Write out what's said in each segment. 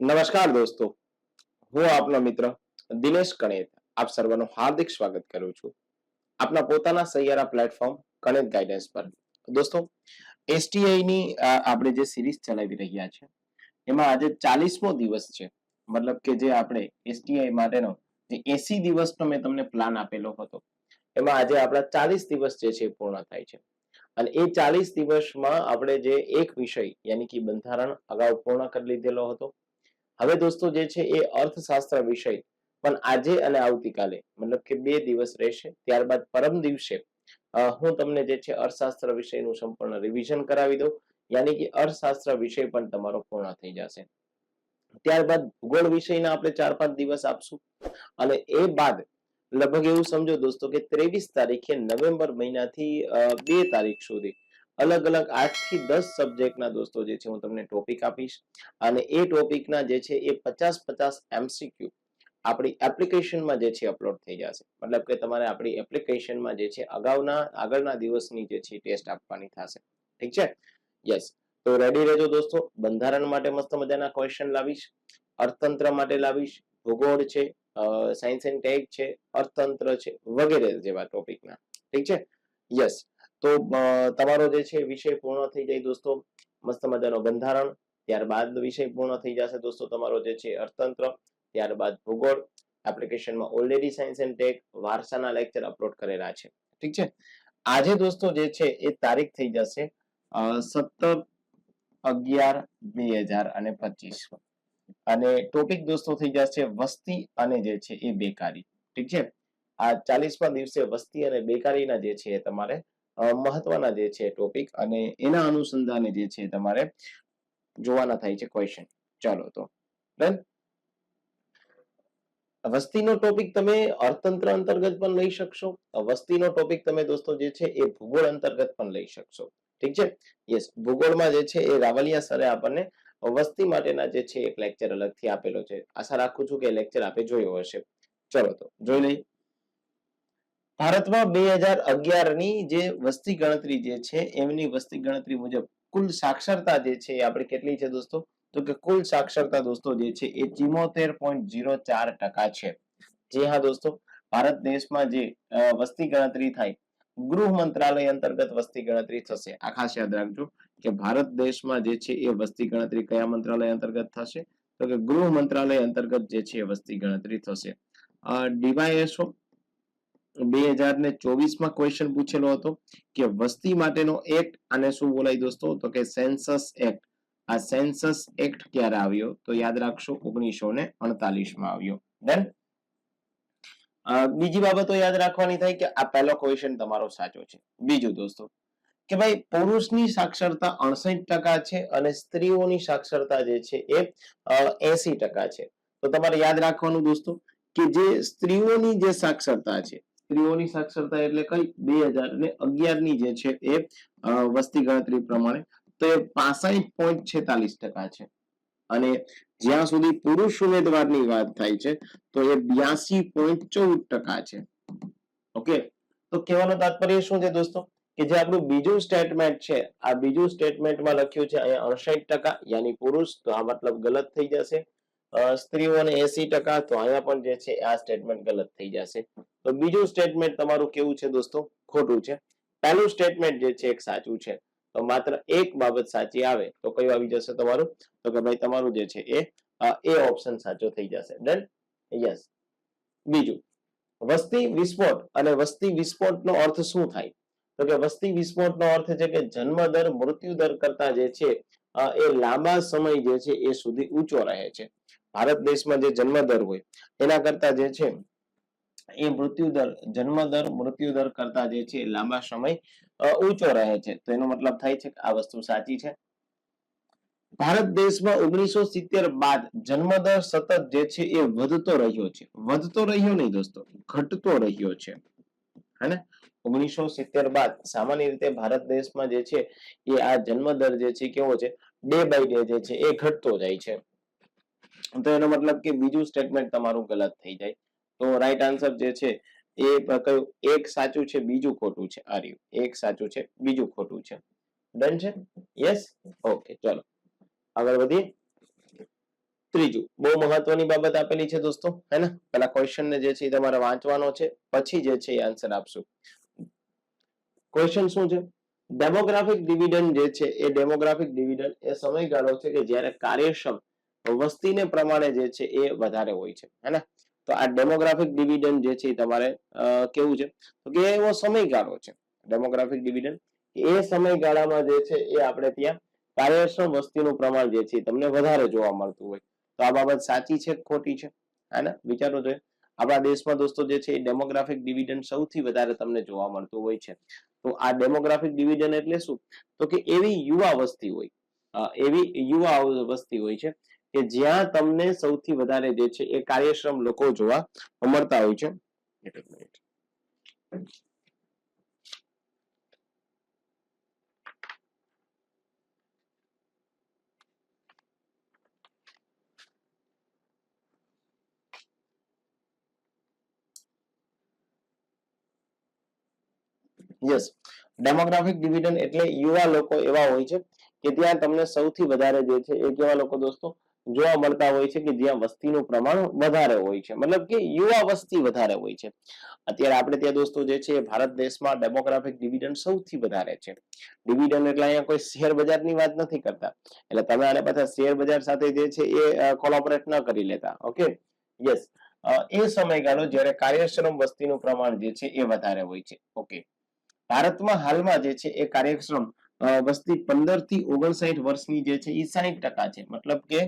નમસ્કાર દોસ્તો. હું આપનો મિત્ર દિનેશ કણેત. આપ સર્વનું હાર્દિક સ્વાગત કરું છું. આપના પોતાના સૈયારા પ્લેટફોર્મ કણેત ગાઈડન્સ પર. દોસ્તો એસટીઆઈ ની આપણે જે સિરીઝ ચલાવી રહ્યા છે, એમાં આજે ચાલીસમો દિવસ છે. મતલબ કે જે આપણે એસટીઆઈ માટેનો જે એસી દિવસનો મેં તમને પ્લાન આપેલો હતો, એમાં આજે આપણા ચાલીસ દિવસ જે છે પૂર્ણ થાય છે. અને એ ચાલીસ દિવસમાં આપણે જે એક વિષય, યાની કે બંધારણ, અગાઉ પૂર્ણ કરી લીધેલો હતો હવે દોસ્તો જે છે એ અર્થશાસ્ત્ર વિષય પણ આજે અને આવતીકાલે, મતલબ કે બે દિવસ રહેશે, ત્યારબાદ પરમ દિવસે હું તમને જે છે અર્થશાસ્ત્ર વિષયનું સંપૂર્ણ રિવિઝન કરાવી દઉં, યાની કે અર્થશાસ્ત્ર વિષય પણ તમારો પૂર્ણ થઈ જશે. ત્યારબાદ ભૂગોળ વિષયના આપણે ચાર પાંચ દિવસ આપશું, અને એ બાદ લગભગ એવું સમજો દોસ્તો કે ત્રેવીસ તારીખે નવેમ્બર મહિનાથી બે તારીખ સુધી અલગ અલગ આઠથી દસ સબ્જેક્ટના દોસ્તો જે છે હું તમને ટોપિક આપીશ. અને એ ટોપિકના જે છે એ પચાસ પચાસ એમસીક્યુ આપણી એપ્લિકેશનમાં જે છે અપલોડ થઈ જશે. મતલબ કે તમારે આપણી એપ્લિકેશનમાં જે છે અગાઉના, આગળના દિવસની જે છે ટેસ્ટ આપવાની થશે. ઠીક છે? યસ તો રેડી રહેજો દોસ્તો. બંધારણ માટે મસ્ત મજાના ક્વેશ્ચન લાવીશ. અર્થતંત્ર માટે લાવીશ. ભૂગોળ છે સાયન્સ એન્ડ ટેક છે, અર્થતંત્ર છે, વગેરે જેવા ટોપિકના ઠીક છે? યસ તો તમારો જે છે વિષય પૂર્ણ થઈ જાય દોસ્તો, મસ્ત મજાનો બંધારણ. ત્યારબાદ વિષય પૂર્ણ થઈ જશે દોસ્તો તમારો જે છે અર્થતંત્ર. ત્યારબાદ ભૂગોળ. એપ્લિકેશનમાં ઓલરેડી સાયન્સ એન્ડ ટેક વારસાના લેક્ચર અપલોડ કરેલા છે. ઠીક છે? આજે દોસ્તો જે છે એ તારીખ થઈ જશે સત્તર અગિયાર બે હજાર અને પચીસ. અને ટોપિક દોસ્તો થઈ જશે વસ્તી અને જે છે એ બેકારી. ઠીક છે? આ ચાલીસમા દિવસે વસ્તી અને બેકારીના જે છે એ તમારે મહત્વના જે છે ટોપિક અને એના અનુસંધાને જે છે તમારે જોવાના થાય છે ક્વેશ્ચન ચાલો તો. ડન વસ્તીનો ટોપિક તમે અર્થતંત્ર અંતર્ગત પણ લઈ શકશો. વસ્તીનો ટોપિક તમે દોસ્તો જે છે એ ભૂગોળ અંતર્ગત પણ લઈ શકશો. ઠીક છે? યસ ભૂગોળમાં જે છે એ રાવલિયા સરે આપણને વસ્તી માટેના જે છે એક લેક્ચર અલગથી આપેલો છે. આશા રાખું છું કે લેક્ચર આપે જોયો હશે. ચલો તો, જોઈ લઈ ભારતમાં બે હજાર અગિયારની જે વસ્તી ગણતરી જે છે, એમની વસ્તી ગણતરી મુજબ કુલ સાક્ષરતા જે છે આપણે કેટલી છે દોસ્તો? તો કે કુલ સાક્ષરતા દોસ્તો જે છે એ ચિમોતેર પોઈન્ટ જીરો ચાર ટકા છે. જે હા દોસ્તો, ભારત દેશમાં જે વસ્તી ગણતરી થાય, ગૃહ મંત્રાલય અંતર્ગત વસ્તી ગણતરી થશે. આ ખાસ યાદ રાખજો કે ભારત દેશમાં જે છે એ વસ્તી ગણતરી કયા મંત્રાલય અંતર્ગત થશે? તો કે ગૃહ મંત્રાલય અંતર્ગત જે છે એ વસ્તી ગણતરી થશે. ડીવાયએસઓ બે હજાર ને ચોવીસમાં ક્વેશ્ચન પૂછેલો હતો કે વસ્તી માટેનો એક્ટ આને શું બોલાય દોસ્તો? તો કે સેન્સસ એક્ટ આ સેન્સસ એક્ટ ક્યારે આવ્યો? તો યાદ રાખશો ઓગણીસો ને અડતાલીસમાં આવ્યો. ડન બીજી બાબતો યાદ રાખવાની થાય કે આ પહેલો ક્વેશ્ચન તમારો સાચો છે. બીજું દોસ્તો, કે ભાઈ પુરુષની સાક્ષરતા અડસઠ ટકા છે અને સ્ત્રીઓની સાક્ષરતા જે છે એ એસી ટકા છે. તો તમારે યાદ રાખવાનું દોસ્તો કે જે સ્ત્રીઓની જે સાક્ષરતા છે સ્ત્રીઓની સાક્ષરતા એટલે કઈ? બે હજાર ને અગિયારની જે છે એ વસ્તી ગણતરી પ્રમાણે. તો એ પાસઠ પોઈન્ટ છેતાલીસ ટકા છે. અને જ્યાં સુધી પુરુષ ઉમેદવારની વાત થાય છે, તો એ બ્યાસી પોઈન્ટ ચૌદ ટકા છે. ઓકે? તો કહેવાનો તાત્પર્ય શું છે દોસ્તો? કે જે આપણું બીજું સ્ટેટમેન્ટ છે, આ બીજું સ્ટેટમેન્ટમાં લખ્યું છે અહીંયા અડસઠ ટકા, યાની પુરુષ, તો આ મતલબ ગલત થઈ જશે. સ્ત્રીઓને એસી ટકા તો અહીંયા પણ જે છે, આ સ્ટેટમેન્ટ ગલત થઈ જશે. તો બીજું સ્ટેટમેન્ટ તમારું કેવું છે દોસ્તો? ખોટું છે. પહેલું સ્ટેટમેન્ટ જે છે, એક સાચું છે. તો માત્ર એક બાબત સાચી આવે, તો કયું આવી જશે તમારું? તો કે ભાઈ તમારું જે છે એ એ ઓપ્શન સાચો થઈ જશે. ડન યસ બીજું. વસ્તી વિસ્ફોટ અને વસ્તી વિસ્ફોટનો અર્થ શું થાય? તો કે વસ્તી વિસ્ફોટનો અર્થ છે કે જન્મ દર, મૃત્યુ દર કરતા જે છે એ લાંબા સમય જે છે એ સુધી ઊંચો રહે છે. ભારત દેશમાં જે જન્મ દર હોય, એના કરતા જે છે, એ મૃત્યુ દર જન્મ દર મૃત્યુ દર કરતા જે છે લાંબા સમય ઊંચો રહે છે. તો એનો મતલબ થાય છે કે આ વસ્તુ સાચી છે. ભારત દેશમાં ઓગણીસો સિત્તેર બાદ જન્મદર સતત જે છે, એ વધતો રહ્યો છે. વધતો રહ્યો નહીં દોસ્તો, ઘટતો રહ્યો છે. હેને ઓગણીસો સિત્તેર બાદ સામાન્ય રીતે ભારત દેશમાં જે છે, એ આ જન્મદર જે છે, કેવો છે? ડે બાય ડે જે છે, એ ઘટતો જાય છે. તો એનો મતલબ કે બીજું સ્ટેટમેન્ટ તમારું ગલત થઈ જાય. તો રાઈટ આન્સર જે છે એ કયું? એક સાચું છે, બીજું ખોટું છે. આર્યુ એક સાચું છે, બીજું ખોટું છે. ડન છે? યસ ઓકે ચલો. આગળ વધીએ. ત્રીજું. બહુ મહત્વની બાબત આપેલી છે દોસ્તો, હે ને? પેલા ક્વેશ્ચન જે છે એ તમારે વાંચવાનો છે, પછી જે છે એ આન્સર આપશું. ક્વેશ્ચન શું છે? ડેમોગ્રાફિક ડિવિડન્ડ જે છે એ ડેમોગ્રાફિક ડિવિડન્ડ એ સમયગાળો છે કે જ્યારે કાર્યક્ષમ વસ્તીને પ્રમાણે જે છે એ વધારે હોય છે, હે તો આ ડેમોગ્રાફિક ડિવિડન્ડ જે છે તમારે કેવું છે? તો કે એવો સમયગાળો છે. ડેમોગ્રાફિક ડિવિડન્ડ એ સમયગાળામાં જે છે એ આપણે ત્યાં કાર્યક્ષમ વસ્તીનું પ્રમાણ જે છે તમને વધારે જોવા મળતું હોય. તો આ બાબત સાચી છે ખોટી છે? હા ને? વિચારો જોઈએ. આપણા દેશમાં દોસ્તો જે છે એ ડેમોગ્રાફિક ડિવિડન્ડ સૌથી વધારે તમને જોવા મળતું હોય છે. તો આ ડેમોગ્રાફિક ડિવિઝન એટલે શું? તો કે એવી યુવા વસ્તી હોય એવી યુવા વસ્તી હોય છે કે જ્યાં તમને સૌથી વધારે જે છે એ કાર્યશ્રમ લોકો જોવા મળતા હોય છે. યસ ડેમોગ્રાફિક ડિવિડન્ડ એટલે યુવા લોકો એવા હોય છે કે ત્યાં તમને સૌથી વધારે જે છે એ કેવા લોકો દોસ્તો જોવા મળતા હોય છે કે જ્યાં વસ્તીનું પ્રમાણ વધારે હોય છે. મતલબ કે યુવા વસ્તી વધારે હોય છે. અત્યારે આપણે ત્યાં દોસ્તો જે છે ભારત દેશમાં ડેમોગ્રાફિક ડિવિડન્ડ સૌથી વધારે છે. ડિવિડન્ડ એટલે અહીંયા કોઈ શેર બજારની વાત નથી કરતા. એટલે તમે આને પાછા શેર બજાર સાથે જે છે એ કોલોપરેટ ન કરી લેતા. ઓકે યસ એ સમયગાળો જ્યારે કાર્યક્ષમ વસ્તીનું પ્રમાણ જે છે એ વધારે હોય છે. ઓકે ભારતમાં હાલમાં જે છે એ કાર્યક્ષમ વસ્તી પંદરથી ઓગણસાઠ વર્ષની જે છે એ સાહીઠ ટકા છે. મતલબ કે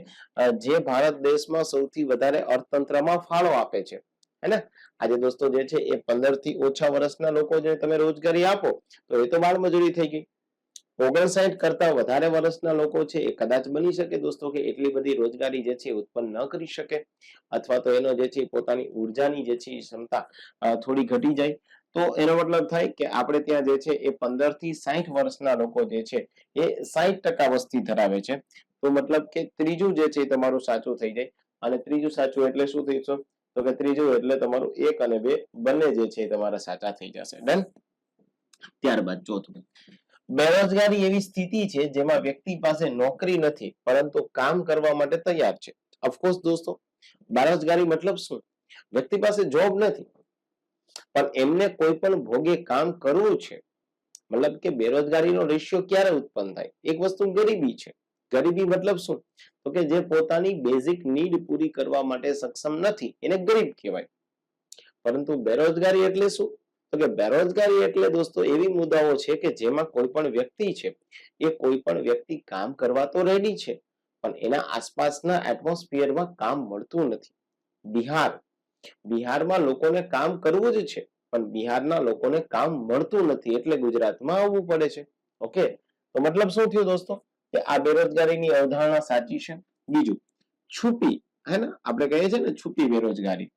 જે ભારત દેશમાં સૌથી વધારે અર્થતંત્રમાં ફાળો આપે છે. હે આજે દોસ્તો જે છે, એ પંદરથી ઓછા વર્ષના લોકો જે તમે રોજગારી આપો, તો એ તો બાળમજૂરી થઈ ગઈ. ઓગણસાઠ કરતા વધારે વર્ષના લોકો છે, એ કદાચ બની શકે દોસ્તો કે એટલી બધી રોજગારી જે છે ઉત્પન્ન ન કરી શકે. અથવા તો એનો જે છે પોતાની ઉર્જાની જે છે ક્ષમતા થોડી ઘટી જાય. તો એનો મતલબ થાય કે આપણે ત્યાં જે છે એ પંદરથી સાહીઠ વર્ષના લોકો જે છે એ સાહીઠ ટકા વસ્તી ધરાવે છે. તો મતલબ કે ત્રીજું જે છે તમારું સાચું થઈ જાય. અને ત્રીજું સાચું એટલે શું થઈ જશે? તો કે ત્રીજું એટલે તમારું એક અને બે બંને જે છે તમારા સાચા થઈ જશે. ડન? ત્યારબાદ ચોથું. બેરોજગારી એવી સ્થિતિ છે જેમાં વ્યક્તિ પાસે નોકરી નથી, પરંતુ કામ કરવા માટે તૈયાર છે. ઓફકોર્સ દોસ્તો, બેરોજગારી મતલબ શું? વ્યક્તિ પાસે જોબ નથી પણ એમને કોઈ પણ ભોગે કામ કરવું છે, મતલબ કે બેરોજગારીનો રેશિયો ક્યારે ઉત્પન્ન થાય? એક વસ્તુ ગરીબી છે. ગરીબી મતલબ શું? તો કે જે પોતાની બેઝિક નીડ પૂરી કરવા માટે સક્ષમ નથી, એને ગરીબ કહેવાય. પરંતુ બેરોજગારી એટલે શું? તો કે બેરોજગારી એટલે દોસ્તો એવી મુદ્દાઓ છે કે જેમાં કોઈ પણ વ્યક્તિ છે, એ કોઈ પણ વ્યક્તિ કામ કરવા તો રેડી છે, પણ એના આસપાસના એટમોસ્ફિયરમાં કામ મળતું નથી. બિહાર બિહારમાં લોકોને કામ કરવું જ છે, પણ બિહારના લોકોને કામ મળતું નથી એટલે ગુજરાતમાં આવવું પડે છે. ઓકે? તો મતલબ શું થયું દોસ્તો? કે આ બેરોજગારીની અવધારણા સાચી છે. બીજું, છુપી, હે ને? આપણે કહીએ છીએ ને છુપી બેરોજગારી.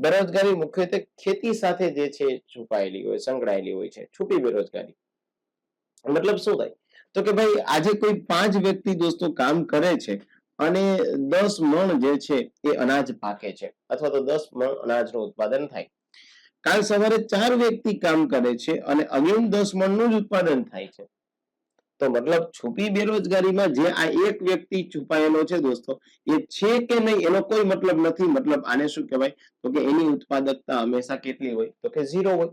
બેરોજગારી મુખ્યત્વે ખેતી સાથે જે છે છુપાયેલી હોય, સંકળાયેલી હોય છે. છુપી બેરોજગારી. મતલબ શું થાય? તો કે ભાઈ, આજે કોઈ પાંચ વ્યક્તિ દોસ્તો કામ કરે છે અને દસ મણ જે છે એ અનાજ પાકે છે અથવા તો દસ મણ અનાજનું ઉત્પાદન થાય. કાલ સવારે ચાર વ્યક્તિ કામ કરે છે અને અગેન દસ મણનું જ ઉત્પાદન થાય છે. તો મતલબ છુપી બેરોજગારીમાં જે આ એક વ્યક્તિ છુપાયેલો છે દોસ્તો, એ છે કે નહીં એનો કોઈ મતલબ નથી. મતલબ આને શું કહેવાય? તો કે એની ઉત્પાદકતા હંમેશા કેટલી હોય? તો કે ઝીરો હોય.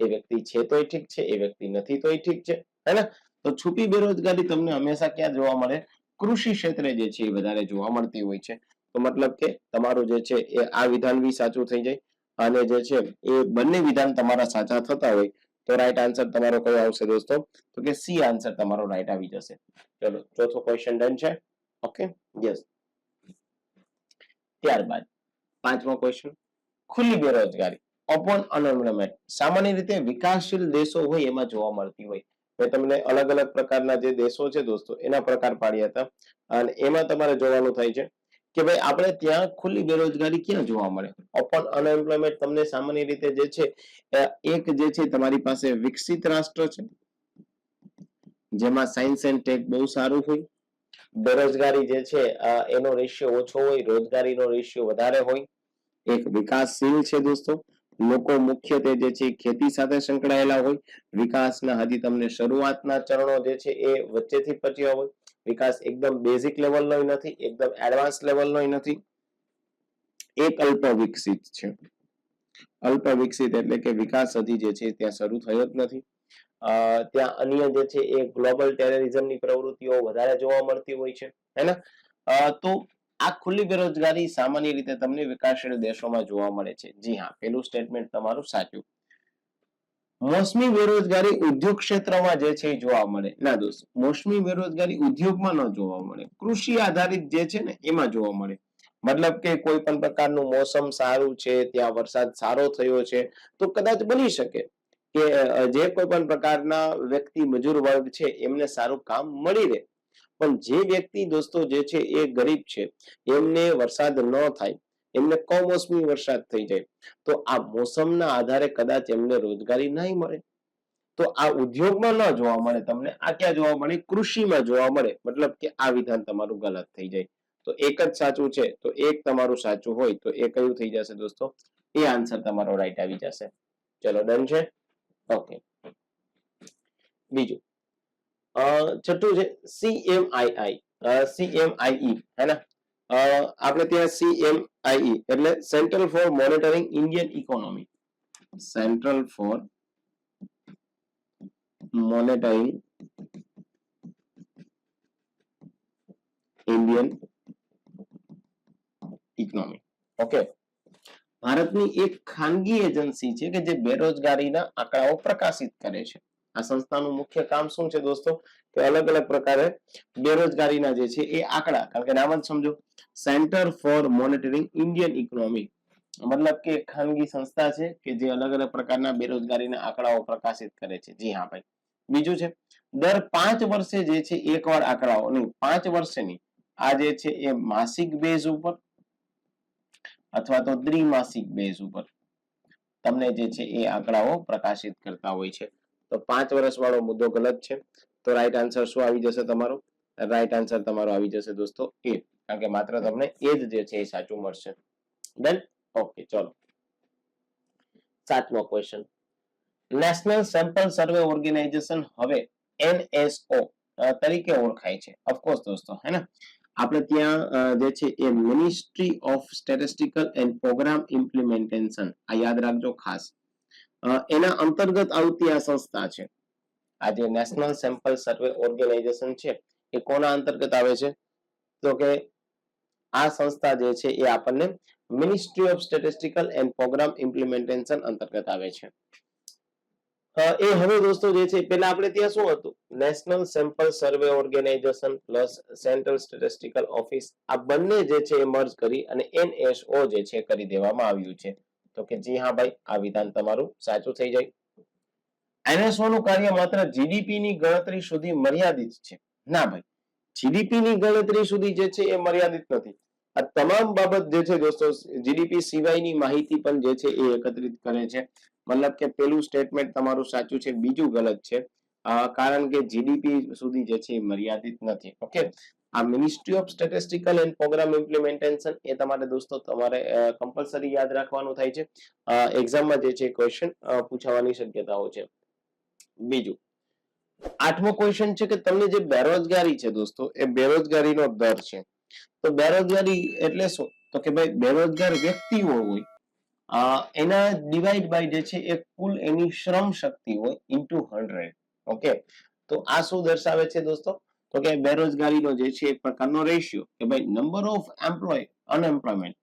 એ વ્યક્તિ છે તોય ઠીક છે, એ વ્યક્તિ નથી તોય ઠીક છે. હે ને? તો છુપી બેરોજગારી તમને હંમેશા ક્યાં જોવા મળે? કૃષિ ક્ષેત્રે જે છે એ વધારે જોવા મળતી હોય છે. તો મતલબ કે તમારું જે છે એ આ વિધાન બી સાચું થઈ જાય અને જે છે એ બંને વિધાન તમારા સાચા થતા હોય તો રાઈટ આન્સર તમારો કયો આવશે દોસ્તો? તો કે સી આન્સર તમારો રાઈટ આવી જશે. ચલો, ચોથો ક્વેશ્ચન ડન છે. ઓકે યસ ત્યારબાદ પાંચમો ક્વેશ્ચન ખુલ્લી બેરોજગારી. અપોન અનએમ્પ્લોયમેન્ટ સામાન્ય રીતે વિકાસશીલ દેશો હોય એમાં જોવા મળતી હોય. મેં તમને અલગ અલગ પ્રકારના જે દેશો છે દોસ્તો, એના પ્રકાર પાડ્યા હતા. અને એમાં તમારે જોવાનું થાય છે કે ભાઈ, આપણે ત્યાં ખુલ્લી બેરોજગારી ક્યાં જોવા મળે? ઓપન અનએમ્પ્લોયમેન્ટ તમને સામાન્ય રીતે જે છે એક જે છે તમારી પાસે વિકસિત રાષ્ટ્ર છે, જેમાં સાયન્સ એન્ડ ટેક બહુ સારું હોય. બેરોજગારી જે છે એનો રેશિયો ઓછો હોય, રોજગારીનો રેશિયો વધારે હોય. એક વિકાસશીલ છે દોસ્તો. લોકો મુખ્યત્વે જે છે ખેતી સાથે સંકળાયેલા હોય, વિકાસના હજી તમને શરૂઆતના ચરણો જે છે એ વચ્ચેથી પચ્યા હોય, વિકાસ એકદમ બેઝિક લેવલનો નથી, એકદમ એડવાન્સ લેવલનો નથી. એક અલ્પ વિકસિત છે. અલ્પ વિકસિત એટલે કે વિકાસ હજી જે છે ત્યાં શરૂ થયો જ નથી. ત્યાં અન્ય જે છે એ ગ્લોબલ ટેરરિઝમની પ્રવૃત્તિઓ વધારે જોવા મળતી હોય છે. હે ને? તો આ ખુલ્લી બેરોજગારી સામાન્ય રીતે તમને વિકાસશીલ દેશોમાં જોવા મળે છે. જી હા, પેલું સ્ટેટમેન્ટ તમારું સાચું. મોસમી બેરોજગારી ઉદ્યોગ ક્ષેત્રમાં જે છે જોવા મળે. ના દોસ્ત, મોસમી બેરોજગારી ઉદ્યોગમાં ન જોવા મળે. કૃષિ આધારિત જે છે ને, એમાં જોવા મળે. મતલબ કે કોઈ પણ પ્રકારનું મોસમ સારું છે, ત્યાં વરસાદ સારો થયો છે, તો કદાચ બની શકે કે જે કોઈ પણ પ્રકારના વ્યક્તિ, મજૂર વર્ગ છે, એમને સારું કામ મળી રહે. પણ જે વ્યક્તિ દોસ્તો જે છે એ ગરીબ છે, એમને વરસાદ ન થાય, એમને કમોસમી વરસાદ થઈ જાય, તો આ મોસમના આધારે કદાચ એમને રોજગારી નહીં મળે. તો આ ઉદ્યોગમાં ન જોવા મળે તમને, આ ક્યાં જોવા મળે? કૃષિમાં જોવા મળે, મતલબ કે આ વિધાન તમારું ગલત થઈ જાય. તો એક જ સાચું છે, તો એક તમારું સાચું હોય, તો એ કયું થઈ જશે દોસ્તો? એ આન્સર તમારો રાઈટ આવી જશે. ચલો, ડન છે? ઓકે. બીજું. છઠ્ઠું છે સીએમઆઈઆઈ સીએમઆઈઈ હે ને? આપણે ત્યાં સીએમઆઈઈ એટલે central for monitoring Indian economy central for monitoring Indian economy okay ભારતની એક ખાનગી એજન્સી છે કે જે બેરોજગારીના આંકડાઓ પ્રકાશિત કરે છે. આ સંસ્થાનું મુખ્ય કામ શું છે દોસ્તો? કે અલગ અલગ પ્રકારે બેરોજગારીના જે છે એ આંકડા, કારણ કે નામ જ સમજો. Centre for monitoring Indian economy મતલબ કે ખાનગી સંસ્થા છે કે જે અલગ અલગ પ્રકારના બેરોજગારીના આંકડાઓ પ્રકાશિત કરે છે. જી હા ભાઈ. બીજું છે, દર પાંચ વર્ષે જે છે એકવાર આંકડાઓ, નહીં, પાંચ વર્ષની આ જે છે એ માસિક બેઝ ઉપર અથવા તો ત્રિમાસિક બેઝ ઉપર તમને જે છે એ આંકડાઓ પ્રકાશિત કરતા હોય છે. તો પાંચ વર્ષ વાળો મુદ્દો ગલત છે. તો રાઈટ આન્સર શું આવી જશે તમારો? રાઈટ આન્સર તમારો આવી જશે દોસ્તો એ. કારણ કે માત્ર તમને એ જ જે છે એ સાચું મળશે. ડન ઓકે ચલો. સાતમો question national sample survey organisation હવે એનએસઓ તરીકે ઓળખાય છે. ઓફકોર્સ દોસ્તો, હે ને? આપણે ત્યાં જે છે એ ministry of statistical and programme implementation આ યાદ રાખજો ખાસ. એના અંતર્ગત આવતી આ સંસ્થા છે. આ જે નેશનલ સેમ્પલ સર્વે ઓર્ગેનાઇઝેશન છે, એ કોના અંતર્ગત આવે છે? તો કે આ સંસ્થા જે છે, એ આપણને ministry of statistical and programme implementation અંતર્ગત આવે છે. એ હવે દોસ્તો જે છે પેલા આપણે ત્યાં શું હતું? National sample survey organisation plus central statistical office આ બંને જે છે, એ મર્જ કરી અને એનએસઓ જે છે કરી દેવામાં આવ્યું છે. તો કે જી હા ભાઈ, આ વિધાન તમારું સાચું થઈ જાય. એનએસઓ નું કાર્ય માત્ર જીડીપી ની ગણતરી સુધી મર્યાદિત છે. ના ભાઈ જીડીપી ની ગણતરી સુધી જે છે એ મર્યાદિત નથી. આ તમામ બાબત જે છે દોસ્તો જીડીપી સિવાયની માહિતી પણ જે છે એ એકત્રિત કરે છે. મતલબ કે પેલું સ્ટેટમેન્ટ તમારું સાચું છે, બીજું ગલત છે. કારણ કે જીડીપી સુધી જે છે એ મર્યાદિત નથી. ઓકે આ ministry of statistical and programme implementation એ તમારે દોસ્તો તમારે કમ્પલસરી યાદ રાખવાનું થાય છે. એક્ઝામમાં જે છે ક્વેશ્ચન પૂછાવાની શક્યતાઓ છે. બીજું, આઠમો ક્વેશ્ચન છે કે તમને જે બેરોજગારી છે દોસ્તો, એ બેરોજગારીનો દર છે. તો બેરોજગારી એટલે શું? તો કે ભાઈ બેરોજગાર વ્યક્તિઓ હોય એના ડિવાઈડ બાય જે છે એ કુલ એની શ્રમ શક્તિ હોય ઇન્ટુ હંડ્રેડ ઓકે તો આ શું દર્શાવે છે દોસ્તો? તો કે બેરોજગારીનો જે છે એક પ્રકારનો રેશિયો કે ભાઈ નંબર ઓફ એમ્પ્લોય અનએમ્પ્લોયમેન્ટ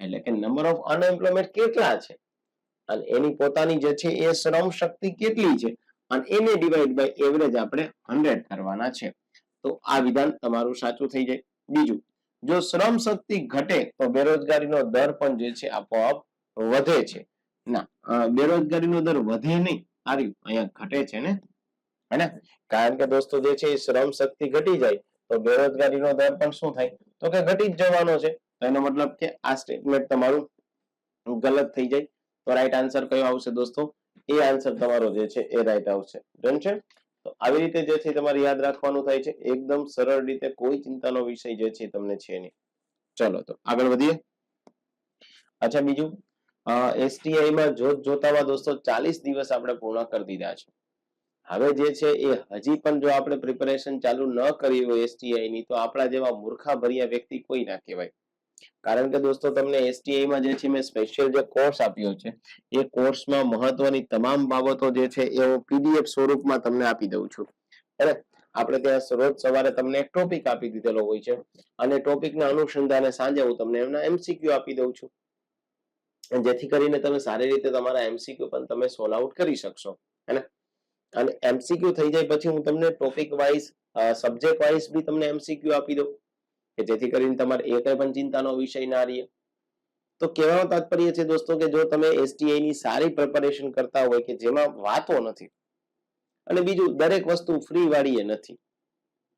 એટલે કે નંબર ઓફ અનએમ્પ્લોયમેન્ટ કેટલા છે? અને એની પોતાની જે છે એ શ્રમ શક્તિ કેટલી છે? અને એને ડિવાઈડ બાય એવરેજ આપણે હંડ્રેડ કરવાના છે. તો આ વિધાન તમારું સાચું થઈ જાય. બીજું, જો શ્રમ શક્તિ ઘટે તો બેરોજગારીનો દર પણ જે છે આપોઆપ વધે છે. ના બેરોજગારીનો દર વધે નહીં. રહ્યું, અહીંયા ઘટે છે ને? હે કારણ કે દોસ્તો, જે છે એ શ્રમ શક્તિ ઘટી જાય, તો બેરોજગારીનો દર પણ શું થાય? તો કે ઘટી જ જવાનો છે. તો એનો મતલબ કે આ સ્ટેટમેન્ટ તમારું ગલત થઈ જાય. તો રાઈટ આન્સર કયો આવશે દોસ્તો? એ આન્સર તમારો જે છે એ રાઈટ આવશે. ડન છે? તો આવી રીતે જે છે તમારે યાદ રાખવાનું થાય છે. એકદમ સરળ રીતે કોઈ ચિંતાનો વિષય જે છે તમને છે નહીં. ચલો, તો આગળ વધીએ. અચ્છા, બીજું. એસટીઆઈ માં જોત જોતામાં દોસ્તો ચાલીસ દિવસ આપણે પૂર્ણ કરી દીધા છે. હવે જે છે એ હજી પણ જો આપણે પ્રિપેરેશન ચાલુ ન કરી હોય એસટીઆઈ ની, તો આપણા જેવા મૂર્ખા ભર્યા વ્યક્તિ કોઈ ના કહેવાય. કારણ કે દોસ્તો, તમને એસટીઆઈ માં જે છે મેં સ્પેશિયલ જે કોર્સ આપ્યો છે, એ કોર્સમાં મહત્વની તમામ બાબતો જે છે એ હું પીડીએફ સ્વરૂપમાં તમને આપી દઉં છું. અરે આપણે ત્યાં રોજ સવારે તમને એક ટોપિક આપી દીધેલો હોય છે, અને ટોપિકના અનુસંધાને સાંજે હું તમને એમના એમસીક્યુ આપી દઉં છું. જેથી કરીને તમે સારી રીતે તમારા એમસીક્યુ પણ તમે સોલ્વ આઉટ કરી શકશો હેને અને એમસીક્યુ થઈ જાય પછી હું તમને ટોપિક વાઇઝ સબ્જેક્ટ વાઇઝ બી તમને એમસીક્યુ આપી દઉં, કે જેથી કરીને તમારે એ કઈ પણ ચિંતાનો વિષય ના રહે. તો કહેવાનો તાત્પર્ય છે દોસ્તો કે જો તમે એસટીઆઈ ની સારી પ્રિપેરેશન કરતા હોય કે જેમાં વાતો નથી, અને બીજું દરેક વસ્તુ ફ્રી વાળી એ નથી.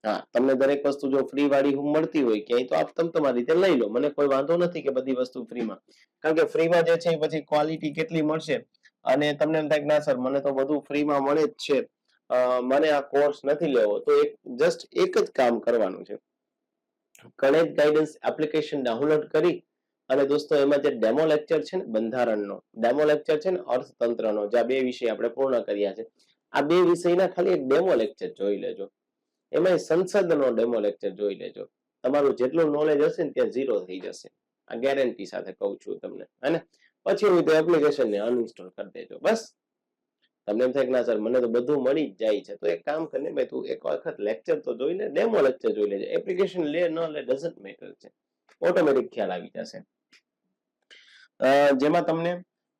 હા, તમને દરેક વસ્તુ જો ફ્રી વાળી હું મળતી હોય ક્યાંય, તો આપ તમે તમારી રીતે લઈ લો. મને કોઈ વાંધો નથી કે બધી વસ્તુ ફ્રીમાં કારણ કે ફ્રીમાં જે છે પછી ક્વોલિટી કેટલી મળશે? અને તમને એમ થાય કે ના સર, મને તો બધું ફ્રીમાં મળે જ છે. મને આ કોર્સ નથી લેવો. તો એક જસ્ટ એક જ કામ કરવાનું છે. કનેક્ટ ગાઈડન્સ એપ્લિકેશન ડાઉનલોડ કરી અને દોસ્તો, એમાં જે ડેમો લેક્ચર છે ને, બંધારણનો ડેમો લેક્ચર છે ને, અર્થતંત્રનો, જે આ બે વિષય આપણે પૂર્ણ કર્યા છે. આ બે વિષયના ખાલી એક ડેમો લેક્ચર જોઈ લેજો. એમાં સંસદનો ડેમો લેક્ચર જોઈ લેજો. તમારું જેટલું નોલેજ હશે ને, ત્યાં ઝીરો થઈ જશે. આ ગેરંટી સાથે કહું છું તમને. હે પછી હું તે એપ્લિકેશનને અનઇન્સ્ટોલ કરી દેજો. બસ. તમને એમ થાય કે ના સર મને તો બધું મળી જ જાય છે. તો એક કામ કરીને ભાઈ, તું એક વખત લેક્ચર તો જોઈ લે ડેમો લેક્ચર જોઈ લેજે. એપ્લિકેશન લે, ન લે ડઝન્ટ મેટર છે. ઓટોમેટિક ખ્યાલ આવી જશે. જેમાં તમને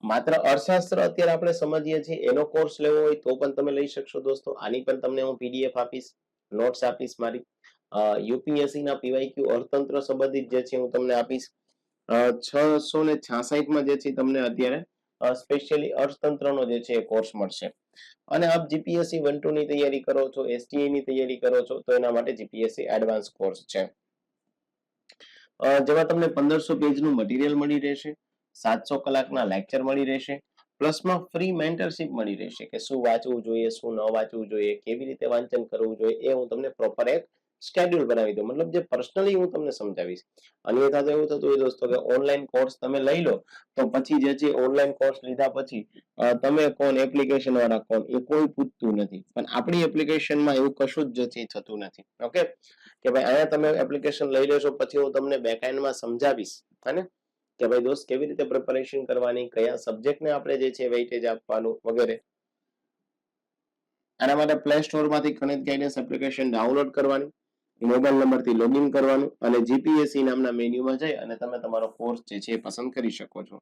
માત્ર અર્થશાસ્ત્ર અત્યારે આપણે સમજીએ છીએ. એનો કોર્સ લેવો હોય તો પણ તમે લઈ શકશો દોસ્તો. આની પણ તમને હું પીડીએફ આપીશ નોટ્સ આપીશ મારી. યુપીએસસી ના પીવાયક્યુ અર્થતંત્ર સંબંધિત જે છે હું તમને આપીશ. છસો ને છાસઠમાં જે છે તમને અત્યારે સ્પેશિયલી અર્થતંત્રનો જે છે કોર્સ મળશે. અને આપ જીપીએસસી વન ટુ ની તૈયારી કરો છો એસટીઆઈ ની તૈયારી કરો છો, તો એના માટે જીપીએસસી એડવાન્સ કોર્સ છે. જેમાં તમને પંદરસો પેજનું મટીરિયલ મળી રહેશે, સાતસો કલાકના લેક્ચર મળી રહેશે, પ્લસમાં ફ્રી મેન્ટરશિપ મળી રહેશે, કે શું વાંચવું જોઈએ, શું ન વાંચવું જોઈએ, કેવી રીતે વાંચન કરવું જોઈએ, એ હું તમને પ્રોપર એક સ્કેડ્યુલ બનાવી દઉં મતલબ જે પર્સનલી હું તમને સમજાવીશ. અન્યથા તો એવું થતું હોય દોસ્તો કે ઓનલાઈન કોર્સ તમે લઈ લો, તો પછી જે છે ઓનલાઈન કોર્સ લીધા પછી તમે કોણ એપ્લિકેશન વાળા કોણ એ કોઈ પૂછતું નથી. પણ આપણી એપ્લિકેશનમાં એવું કશું જ જે થતું નથી. ઓકે કે ભાઈ અહીંયા તમે એપ્લિકેશન લઈ લેશો, પછી હું તમને બેકએન્ડમાં સમજાવીશ. હે કે ભાઈ દોસ્ત કેવી રીતે પ્રિપેરેશન કરવાની, કયા સબ્જેક્ટને આપણે જે છે વેઇટેજ આપવાનું વગેરે. આના માટે પ્લે સ્ટોરમાંથી ગણિત ગાઈડન્સ એપ્લિકેશન ડાઉનલોડ કરવાની. મોબાઈલ નંબરથી લોગિન કરવાનું અને જીપીએસસી નામના મેન્યુમાં જઈ અને તમે તમારો કોર્સ જે છે પસંદ કરી શકો છો.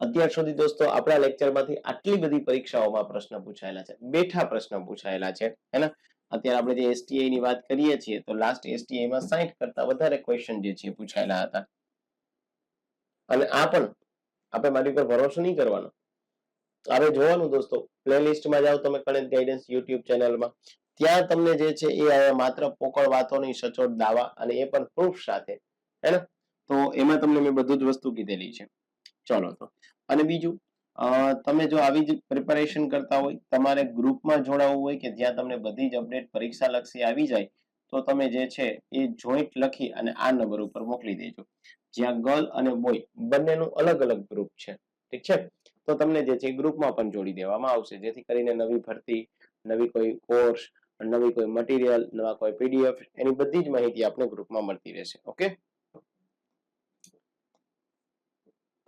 અત્યાર સુધી દોસ્તો આપણા લેક્ચરમાંથી આટલી બધી પરીક્ષાઓમાં પ્રશ્ન પૂછાયેલા છે. બેઠા પ્રશ્ન પૂછાયેલા છે હેને અત્યારે આપણે જે એસટીઆઈ ની વાત કરીએ છીએ, તો લાસ્ટ એસટીઆઈ માં 60 કરતા વધારે ક્વેશ્ચન જે છે પૂછાયેલા હતા. અને આ પણ આપણે મારી પર ભરોસો નહીં કરવાનો. આપણે જોવાનું દોસ્તો પ્લેલિસ્ટમાં જાઓ તમે કનેક્ટ ગાઈડન્સ યુટ્યુબ ચેનલમાં. ત્યાં તમને જે છે એ માત્ર પોકળ વાતોની સચોટ દાવા અને એ પણ પ્રૂફ સાથે, હે ને? તો એમાં તમને મેં બધું જ વસ્તુ કીધેલી છે. ચલો તો. અને બીજું તમે જો આવી જ પ્રિપેરેશન કરતા હોય, તમારે ગ્રુપમાં જોડાવવું હોય કે જ્યાં તમને બધી જ અપડેટ પરીક્ષા લક્ષી આવી જાય, તો તમે જે છે એ જોઈન્ટ લખી અને આ નંબર ઉપર મોકલી દેજો. જ્યાં ગર્લ અને બોય બંનેનું અલગ અલગ ગ્રુપ છે. ઠીક છે? તો તમને જે છે ગ્રુપમાં પણ જોડી દેવામાં આવશે. જેથી કરીને નવી ભરતી, નવી કોઈ કોર્સ નવી કોઈ મટીરિયલ નવા કોઈ પીડીએફ એની બધી જ માહિતી આપણે ગ્રુપમાં મળતી રહેશે ઓકે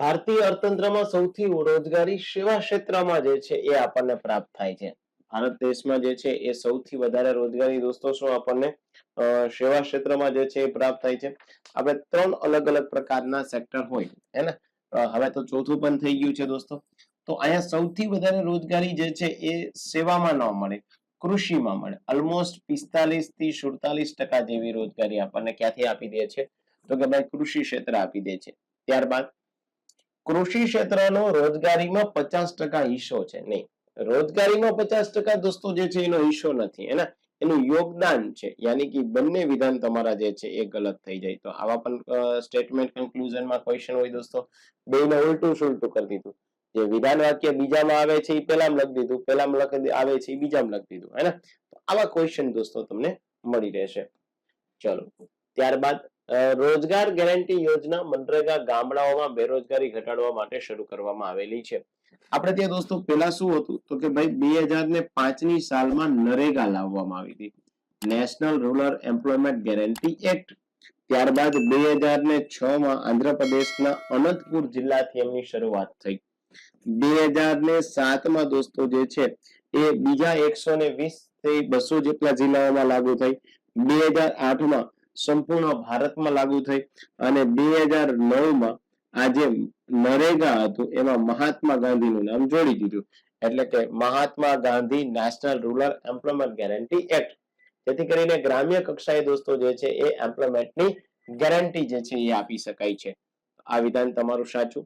ભારતીય અર્થતંત્રમાં સૌથી રોજગારી સેવા ક્ષેત્રમાં જે છે એ આપણને પ્રાપ્ત થાય છે. ભારત દેશમાં જે છે એ સૌથી વધારે રોજગારી દોસ્તો શું આપણને સેવા ક્ષેત્રમાં જે છે એ પ્રાપ્ત થાય છે. આપણે ત્રણ અલગ અલગ પ્રકારના સેક્ટર હોય, હે ને? હવે તો ચોથું પણ થઈ ગયું છે દોસ્તો. તો અહીંયા સૌથી વધારે રોજગારી જે છે એ સેવામાં ન મળે. કૃષિમાં મળે. ઓલમોસ્ટ પિસ્તાલીસથી સુડતાલીસ ટકા જેવી રોજગારી આપણને ક્યાંથી આપી દે છે? તો કે ભાઈ કૃષિ ક્ષેત્ર આપી દે છે. ત્યારબાદ કૃષિ ક્ષેત્રનો રોજગારીમાં પચાસ ટકા હિસ્સો છે. નહીં. રોજગારીમાં પચાસ ટકા દોસ્તો જે છે એનો હિસ્સો નથી. એના એનું યોગદાન છે. યાની કે બંને વિધાન તમારા જે છે એ ગલત થઈ જાય. તો આવા પણ સ્ટેટમેન્ટ કન્ક્લુઝનમાં ક્વેશ્ચન હોય દોસ્તો. બેને ઉલટું સુલટું કરી દીધું. જે વિધાન વાક્ય બીજામાં આવે છે એ પહેલામાં લખી દીધું, પહેલામાં લખી આવે છે એ બીજામાં લખી દીધું હે ને આવા ક્વેશ્ચન દોસ્તો તમને મળી રહેશે. ચલો, ત્યારબાદ રોજગાર ગેરંટી યોજના મનરેગા ગામડાઓમાં બેરોજગારી ઘટાડવા માટે શરૂ કરવામાં આવેલી છે. આપણે ત્યાં દોસ્તો પેલા શું હતું? તો કે ભાઈ બે હજાર ને પાંચની સાલમાં નરેગા લાવવામાં આવી હતી. National rural employment guarantee act. ત્યારબાદ બે હજાર ને છ માં આંધ્રપ્રદેશના અનંતપુર જિલ્લાથી એમની શરૂઆત થઈ. બે હજાર ને સાતમાં દોસ્તો જે છે એ બીજા એકસો ને વીસથી બસો જેટલા જિલ્લાઓમાં લાગુ થઈ. બે હજાર આઠમાં સંપૂર્ણ ભારતમાં લાગુ થઈ અને બે હજાર નવમાં આ જે નરેગા હતું એમાં મહાત્મા ગાંધીનું નામ જોડી દીધું. એટલે કે Mahatma Gandhi national rural employment guarantee act. જેથી કરીને ગ્રામ્ય કક્ષાએ દોસ્તો જે છે એ એમ્પ્લોયમેન્ટની ગેરંટી જે છે એ આપી શકાય છે. આ વિધાન તમારું સાચું?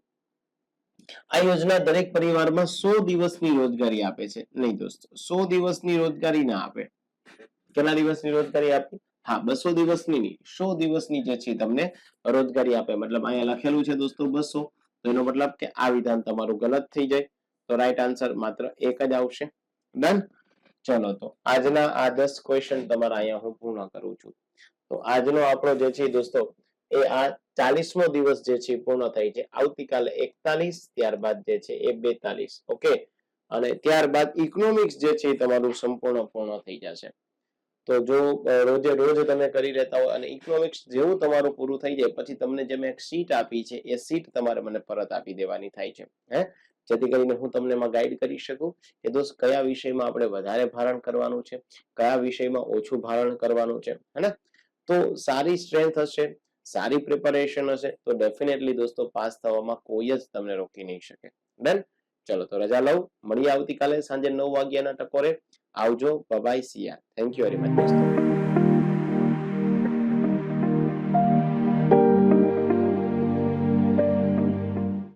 આ યોજના દરેક પરિવારમાં સો દિવસની રોજગારી આપે છે. નહીં દોસ્તો, સો દિવસની રોજગારી ના આપે. કેટલા દિવસની રોજગારી આપે? હા, બસો દિવસની નહીં, સો દિવસની જે છે તમને રોજગારી આપે. મતલબ અહીંયા લખેલું છે દોસ્તો બસો. તો એનો મતલબ કે આ વિધાન તમારું ગલત થઈ જાય. તો રાઈટ આન્સર માત્ર એક જ આવશે. ડન ચલો તો આજના આ દસ ક્વેશ્ચન તમારા અહીંયા હું પૂર્ણ કરું છું. તો આજનો આપણો જે છે દોસ્તો, એ આ ચાલીસમો દિવસ જે છે પૂર્ણ થાય છે. આવતીકાલે એકતાલીસ, ત્યારબાદ જે છે એ બેતાલીસ. ઓકે? અને ત્યારબાદ ઇકોનોમિક્સ જે છે તમારું સંપૂર્ણ પૂર્ણ થઈ જશે. તો જો રોજે રોજ તમે કરી રહેતા હો અને ઇકોનોમિક્સ જેવું તમારું પૂરું થઈ જાય, પછી તમને જે મેં એક સીટ આપી છે, એ સીટ તમારે મને પરત આપી દેવાની થાય છે. હે? જેથી કરીને હું તમને એમાં ગાઈડ કરી શકું કે દોસ્ત, કયા વિષયમાં આપણે વધારે ભારણ કરવાનું છે, કયા વિષયમાં ઓછું ભારણ કરવાનું છે હે તો સારી સ્ટ્રેન્થ હશે સારી પ્રિપેરેશન હશે, તો ડેફિનેટલી દોસ્તો પાસ થવામાં કોઈ જ તમને રોકી નહીં શકે. ડન ચલો, તો રજા લઉં. મળીએ આવતીકાલે સાંજે નવ વાગ્યાના ટકોરે. આવજો. બબાઈ સિયા થેન્ક યુ વેરી મચ દોસ્તો.